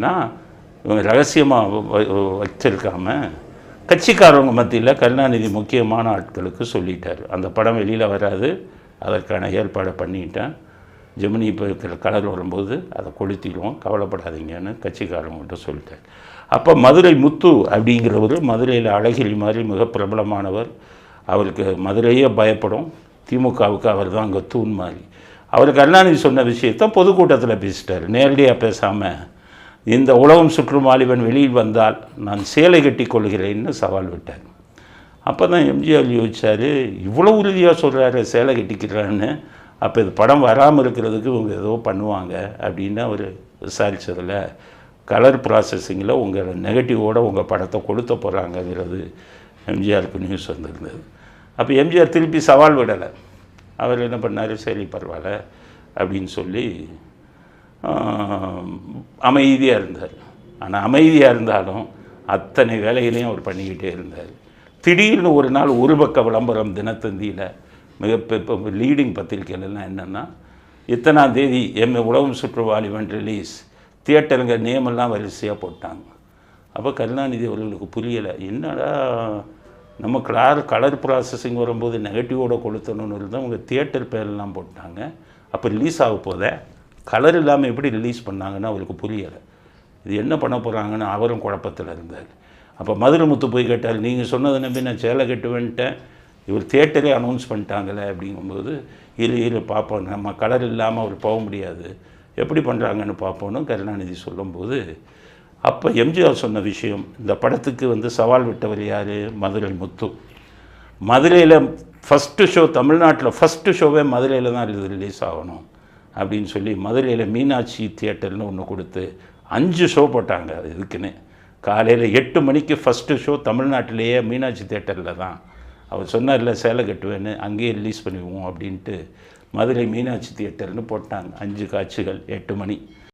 என்னென்னா இவங்க ரகசியமாக வச்சிருக்காம கட்சிக்காரவங்க மத்தியில் கருணாநிதி முக்கியமான ஆட்களுக்கு சொல்லிட்டார். அந்த படம் வெளியில் வராது. அதற்கான ஏற்பாடை பண்ணிட்டேன். ஜெமினி இப்போ கலர் வரும்போது அதை கொளுத்திடுவோம். கவலைப்படாதீங்கன்னு கட்சிக்காரவங்கள்ட்ட சொல்லிட்டார். அப்போ மதுரை முத்து அப்படிங்கிறவர் மதுரையில் அழகிரி மாதிரி மிக பிரபலமானவர். அவருக்கு மதுரையே பயப்படும். திமுகவுக்கு அவர் தான் அங்கே தூண் மாதிரி. அவர் கருணாநிதி சொன்ன விஷயத்த பொதுக்கூட்டத்தில் பேசிட்டார். நேரடியாக பேசாமல் இந்த உலகம் சுற்றும் வாலிபன் வெளியில் வந்தால் நான் சேலை கட்டி கொள்கிறேன்னு சவால் விட்டார். அப்போ தான் எம்ஜிஆர் யோசிச்சார் இவ்வளோ உறுதியாக சொல்கிறாரு சேலை கட்டிக்கிறான்னு. அப்போ இது படம் வராமல் இருக்கிறதுக்கு இவங்க ஏதோ பண்ணுவாங்க அப்படின்னு அவர் விசாரித்ததில் கலர் ப்ராசஸிங்கில் உங்கள் நெகட்டிவோடு உங்கள் படத்தை கொளுத்த போகிறாங்கங்கிறது எம்ஜிஆருக்கு நியூஸ் வந்திருந்தது. அப்போ எம்ஜிஆர் திருப்பி சவால் விடலை. அவர் என்ன பண்ணார் சரி பரவாயில்ல அப்படின்னு சொல்லி அமைதியாக இருந்தார். ஆனால் அமைதியாக இருந்தாலும் அத்தனை வேலைகளையும் அவர் பண்ணிக்கிட்டே இருந்தார். திடீர்னு ஒரு நாள் ஒரு பக்க விளம்பரம் தினத்தந்தியில் மிக இப்போ லீடிங் பத்திரிக்கையிலலாம் என்னென்னா இத்தனாம் தேதி எம். உலகம் சுற்றுவாலிவன் ரிலீஸ் தியேட்டருங்க நேமெல்லாம் வரிசையாக போட்டாங்க. அப்போ கருணாநிதி அவர்களுக்கு புரியலை என்னடா நம்ம கலர் கலர் ப்ராசஸிங் வரும்போது நெகட்டிவோட கொளுத்தணும்னு இருந்தால் அவங்க தியேட்டர் பேரெல்லாம் போட்டாங்க. அப்போ ரிலீஸ் ஆக போதே கலர் இல்லாமல் எப்படி ரிலீஸ் பண்ணாங்கன்னு அவருக்கு புரியலை. இது என்ன பண்ண போகிறாங்கன்னு அவரும் குழப்பத்தில் இருந்தார். அப்போ மதுரை முத்து போய் கேட்டார் நீங்கள் சொன்னதை நம்பி நான் சேலை கட்டுவேன்ட்டேன். இவர் தேட்டரே அனௌன்ஸ் பண்ணிட்டாங்களே அப்படிங்கும்போது இரு இரு பார்ப்போம். நம்ம கலர் இல்லாமல் அவர் போக முடியாது. எப்படி பண்ணுறாங்கன்னு பார்ப்போன்னு கருணாநிதி சொல்லும்போது அப்போ எம்ஜிஆர் சொன்ன விஷயம் இந்த படத்துக்கு வந்து சவால் விட்டவர் யார்? மதுரை முத்து. மதுரையில் ஃபஸ்ட்டு ஷோ தமிழ்நாட்டில் ஃபஸ்ட்டு ஷோவே மதுரையில் தான் இது ரிலீஸ் ஆகணும். அப்படின்னு சொல்லி மதுரையில் மீனாட்சி தியேட்டர்னு ஒன்று கொடுத்து அஞ்சு ஷோ போட்டாங்க அது இதுக்குன்னு காலையில் எட்டு மணிக்கு ஃபஸ்ட்டு ஷோ தமிழ்நாட்டிலேயே மீனாட்சி தியேட்டரில் தான். அவர் சொன்னார்ல சேலை கட்டுவேன்னு அங்கேயே ரிலீஸ் பண்ணிடுவோம் அப்படின்ட்டு மதுரை மீனாட்சி தியேட்டர்னு போட்டாங்க. அஞ்சு காட்சிகள் எட்டு மணி.